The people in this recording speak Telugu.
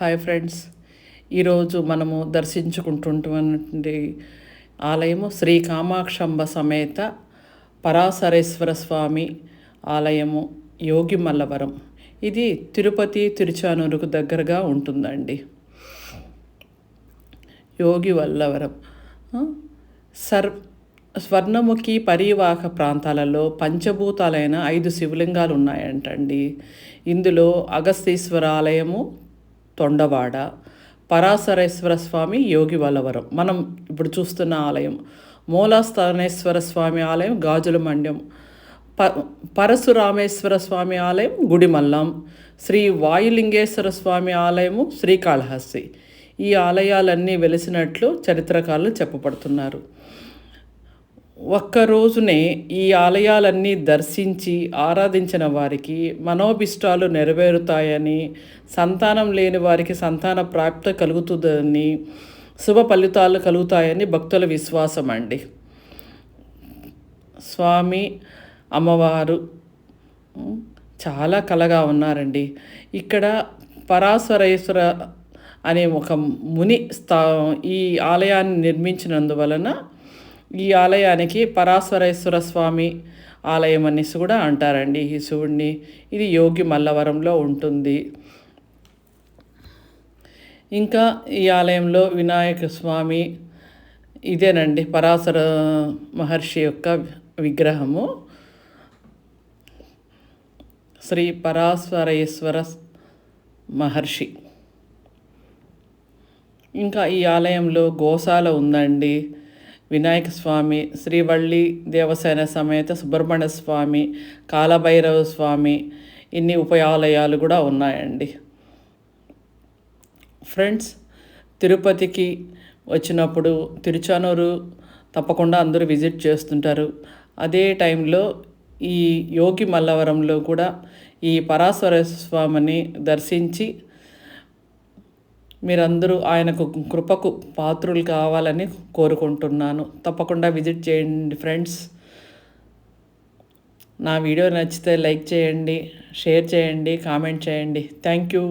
Hi friends. ఈరోజు మనము దర్శించుకుంటున్నటువంటి ఆలయము శ్రీ కామాక్షంబ సమేత పరాశరేశ్వర స్వామి ఆలయము యోగి మల్లవరం ఇది తిరుపతి తిరుచానూరుకు దగ్గరగా ఉంటుందండి. యోగి వల్లవరం సర్ స్వర్ణముఖి పరీవాహక ప్రాంతాలలో పంచభూతాలైన ఐదు శివలింగాలు ఉన్నాయంటండి ఇందులో అగస్తీశ్వర ఆలయము తొండవాడ పరాశరేశ్వర స్వామి యోగి వల్లవరం. మనం ఇప్పుడు చూస్తున్న ఆలయం మూలాస్థానేశ్వర స్వామి ఆలయం గాజుల మండ్యం ప పరశురామేశ్వర స్వామి ఆలయం గుడిమల్లం శ్రీ వాయులింగేశ్వర స్వామి ఆలయము శ్రీకాళహస్తి. ఈ ఆలయాలన్నీ వెలిసినట్లు చరిత్రకారులు చెప్పబడుతున్నారు. ఒక్క రోజునే ఈ ఆలయాలన్నీ దర్శించి ఆరాధించిన వారికి మనోభిష్టాలు నెరవేరుతాయని సంతానం లేని వారికి సంతాన ప్రాప్త కలుగుతుందని శుభ ఫలితాలు కలుగుతాయని భక్తుల విశ్వాసం అండి. స్వామి అమ్మవారు చాలా కలగా ఉన్నారండి. ఇక్కడ పరాశరేశ్వర అనే ఒక ముని స్థా ఈ ఆలయాన్ని నిర్మించినందువలన ఈ ఆలయానికి పరాశ్వరేశ్వర స్వామి ఆలయం అనేసి కూడా అంటారండి ఈ శివుడిని ఇది యోగి మల్లవరంలో ఉంటుంది. ఇంకా ఈ ఆలయంలో వినాయక స్వామి ఇదేనండి పరాశర మహర్షి యొక్క విగ్రహము. శ్రీ పరాశ్వరేశ్వర మహర్షి. ఇంకా ఈ ఆలయంలో గోశాల ఉందండి. వినాయక స్వామి శ్రీవల్లి దేవసేన సమేత సుబ్రహ్మణ్య స్వామి కాలభైరవ స్వామి ఇన్ని ఉపయాలయాలు కూడా ఉన్నాయండి. ఫ్రెండ్స్ తిరుపతికి వచ్చినప్పుడు తిరుచానూరు తప్పకుండా అందరూ విజిట్ చేస్తుంటారు. అదే టైంలో ఈ యోగి మల్లవరంలో కూడా ఈ పరాశర స్వామిని దర్శించి మీరందరూ ఆయనకు కృపకు పాత్రులు కావాలని కోరుకుంటున్నాను. తప్పకుండా విజిట్ చేయండి ఫ్రెండ్స్. నా వీడియో నచ్చితే లైక్ చేయండి షేర్ చేయండి కామెంట్ చేయండి. Thank you.